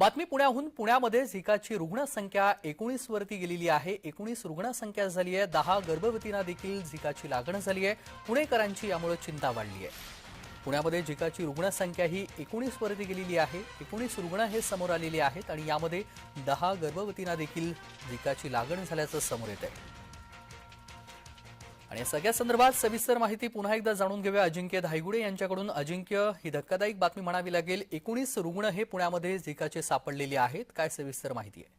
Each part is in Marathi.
बातमी पुण्याहून पुण्यामध्ये झिकाची रुग्णसंख्या एकोणीस वरती गेलेली आहे. एकोणीस रुग्णसंख्या झाली आहे. दहा गर्भवतींना देखील झिकाची लागण झाली आहे. पुणेकरांची यामुळे चिंता वाढली आहे. पुण्यामध्ये झिकाची रुग्णसंख्या ही एकोणीस वरती गेलेली आहे. एकोणीस रुग्ण हे समोर आलेले आहेत आणि यामध्ये दहा गर्भवतींना देखील झिकाची लागण झाल्याचं समोर येत आहे आणि या सगळ्या संदर्भात सविस्तर माहिती पुन्हा एकदा जाणून घेऊया अजिंक्य धायगुडे यांच्याकडून. अजिंक्य ही धक्कादायक बातमी म्हणावी लागेल. एकोणीस रुग्ण हे पुण्यामध्ये झिकाचे सापडलेले आहेत. काय सविस्तर माहिती आहे?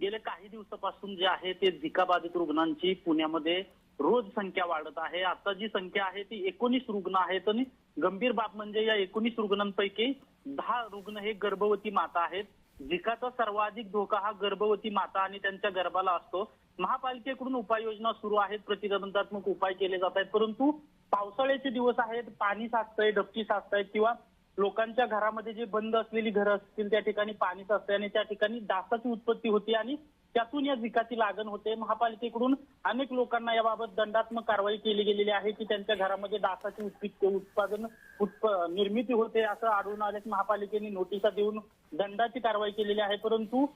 गेल्या काही दिवसापासून जे आहे ते झिका बाधित रुग्णांची पुण्यामध्ये रोज संख्या वाढत आहे. आता जी संख्या आहे ती एकोणीस रुग्ण आहेत आणि गंभीर बाब म्हणजे या एकोणीस रुग्णांपैकी दहा रुग्ण हे गर्भवती माता आहेत. झिकाचा सर्वाधिक धोका हा गर्भवती माता आणि त्यांच्या गर्भाला असतो. महापालिकेकडून उपाययोजना सुरू आहेत प्रतिबंधात्मक उपाय केले जात आहेत. परंतु पावसाळ्याचे दिवस आहेत पाणी साचतंय डबकी साचतायत किंवा लोकांच्या घरामध्ये जे बंद असलेली घरं असतील त्या ठिकाणी पाणी साचतंय आणि त्या ठिकाणी डासाची उत्पत्ती होती आणि त्यातून या झिकाची लागण होते. महापालिकेकडून अनेक लोकांना याबाबत दंडात्मक कारवाई केली गेलेली आहे की त्यांच्या घरामध्ये डासाची उत्पित उत्पादन उत्प- निर्मिती होते असं आढळून आल्यास महापालिकेने नोटिसा देऊन दंडाची कारवाई केलेली आहे. परंतु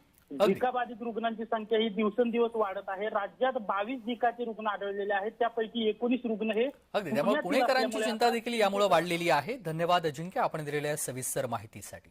अगदी. झिका बाधित रुग्णांची संख्या ही दिवसेंदिवस वाढत आहे. राज्यात बावीस झिकाचे रुग्ण आढळलेले आहेत. त्यापैकी एकोणीस रुग्ण हे अगदी. त्यामुळे पुणेकरांची चिंता देखील यामुळे वाढलेली आहे. धन्यवाद अजिंक्य आपण दिलेल्या सविस्तर माहितीसाठी.